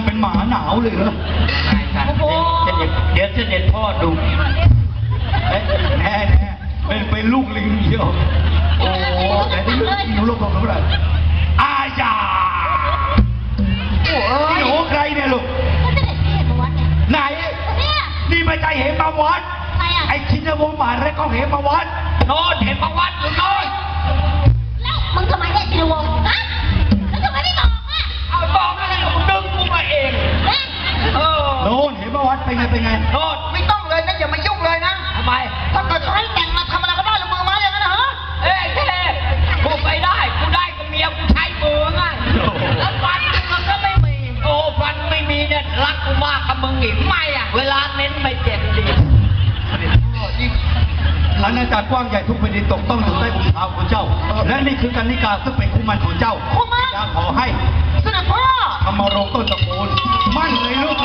างเป็นหมาหนาวเลยเหรอโอ้โห เดี๋ยวเดี๋เด็ดพ่อดูแน่แน่เป็นเป็นลูกลิงเดียว โอ้โหแต่ที่ลูกลิงหนูลงลงเท่าไหรอาญาพี่หนูใครเนี่ยลูกไหนนี่ไม่ใจเหมมาวัดะไรอะ ไอ้ชินวงศ์มาแล้วก็เห็มมาวัดโน่เห็มมาวัดอยู่โนยแล้วมึงทำไมเรียกจิรวงศ์ฮะ ถ้าเกิดเขาให้แต่งมาทำอะไรก็ได้หรือมือไม้อย่างนั้นเหรอเอ้ยแค่กูไปได้ กูได้กับเมียกูใช้มือไงแล้วฟันมันก็ไม่มี โอ้ฟันไม่มีเนี่ยรักกูมากกับมึงอีกไม่อะเวลาเน้นไม่เจ็บดีอาณาจักรกว้างใหญ่ทุกแผ่นดินตกต้องอยู่ใต้อุ้งเท้าของเจ้า และนี่คือกันนิกาซึ่งเป็นคู่มันของเจ้าคู่มันอยากขอให้สด็จพ่อธรรมรงต้นตระกูลมั่นเลยลูก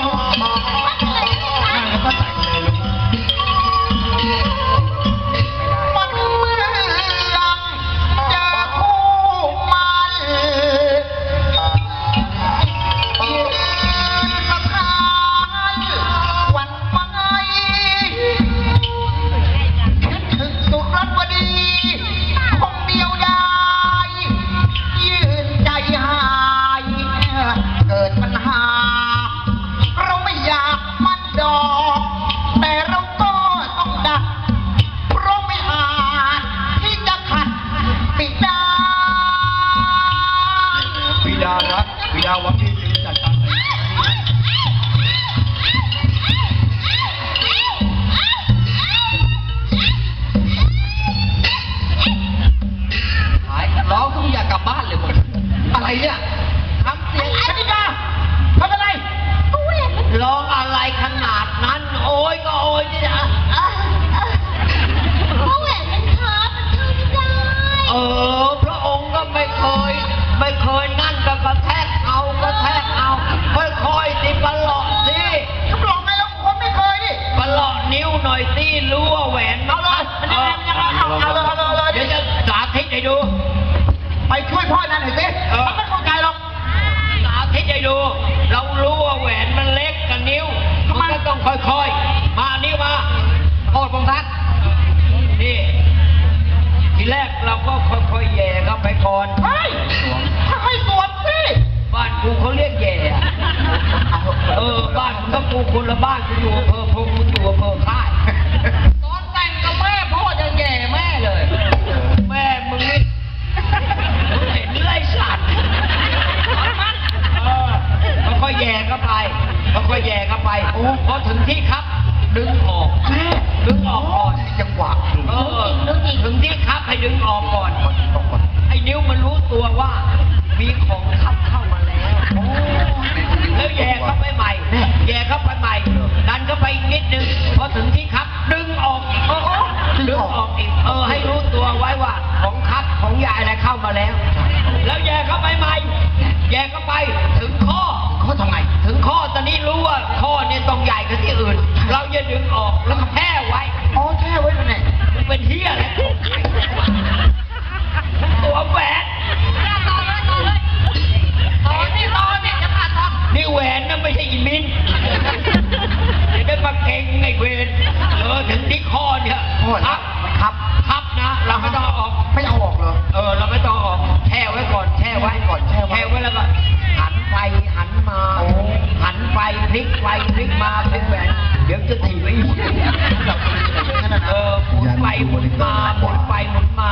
รัก กเราก็ค่อยๆแย่เข้าไปก่อนเฮ้ยค่อยๆสวมสิบ้านกูเขาเรียกแย่อะเออบ้านมึงก็กูคนละบ้านกูอยู่อำเภอพงมึงอยู่อำเภอค่ายตอนแต่งกับแม่พ่อจะแย่แม่เลย แม่มึงนี่เห็นไรสัตว์เออค่อยๆแย่เข้าไปค่อยๆแย่เข้าไปพอถึงที่ครับ ดึงออกดึงออก ดึงออกก่อนให้นิ้วมันรู้ตัวว่า มีของคับเข้ามาแล้วแล้วแย่เข้าไปใหม่ แย่เข้าไปใหม่ ดันเข้าไปอีกนิดนึง พอถึงที่ครับ ดึงออกเออเออดึงออกอีก เออ ให้รู้ตัวไว้ว่า ของคับของยายอะไรเข้ามาแล้ว แล้วแย่เข้าไปใหม่ แย่เข้าไปถึงข้อเขาทำไงถึงข้อตอนนี้รู้ว่าข้อเนี่ยต้องใหญ่กว่าที่อื่น เราจะดึงออกแล้วก็แพ้ไว้ อ๋อแช่ไว้เป็นไงมึง เป็นเฮียอะไรของใครตัวแหวนต่อเลยต่อเลยต่อนี่ต่อเนี่ยจะขานทองนี่แหวนนะไม่ใช่อีมินจะได้มาเก่งไอ้เวรเออถึงที่คอเนี่ยพ่อคครัรับบครับครับ ไปหมดมาหมดไปหมดมา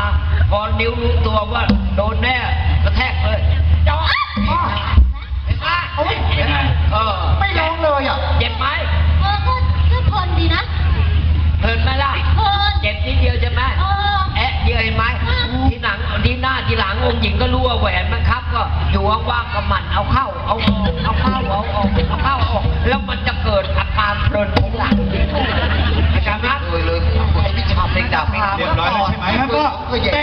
พอนิ้วรู้ตัวว่า โดนแน่กระแทกเลยเจ้าม่อเห็นปะโอ้ยเป็นไงเออไม่ร้องเลยอะเจ็บไหมเออก็ก็เพลินดีนะเพลินไหมล่ะเพลินเจ็บนิดเดียวใช่ไหมแอะเดียวเห็นไหมที่หนังที่หน้าที่หลังองค์หญิงก็รั่วแหวนมันครับ ก็อยู่ว่างๆก็หมั่นเอาเข้าเอาออกเอาเข้าเอาออกเอาเข้าเอาออกแล้วมันจะเกิดอาการเพลินของหลัง propagate.